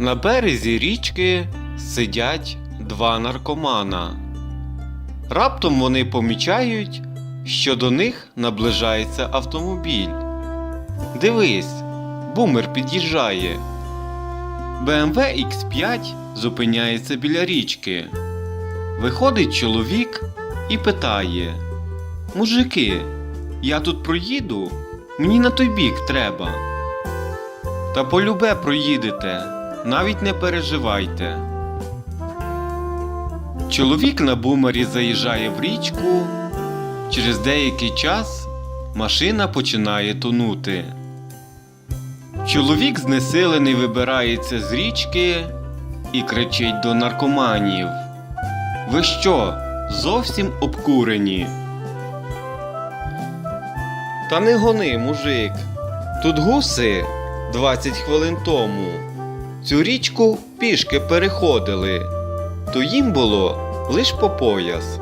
На березі річки сидять два наркомана. Раптом вони помічають, що до них наближається автомобіль. Дивись, бумер під'їжджає. BMW X5 зупиняється біля річки. Виходить чоловік і питає: Мужики, я тут проїду, мені на той бік треба. Та полюбе проїдете, навіть не переживайте. Чоловік на бумері заїжджає в річку. Через деякий час машина починає тонути. Чоловік знесилений вибирається з річки і кричить до наркоманів. Ви що, зовсім обкурені? Та не гони, мужик. Тут гуси 20 хвилин тому. Цю річку пішки переходили, то їм було лиш по пояс.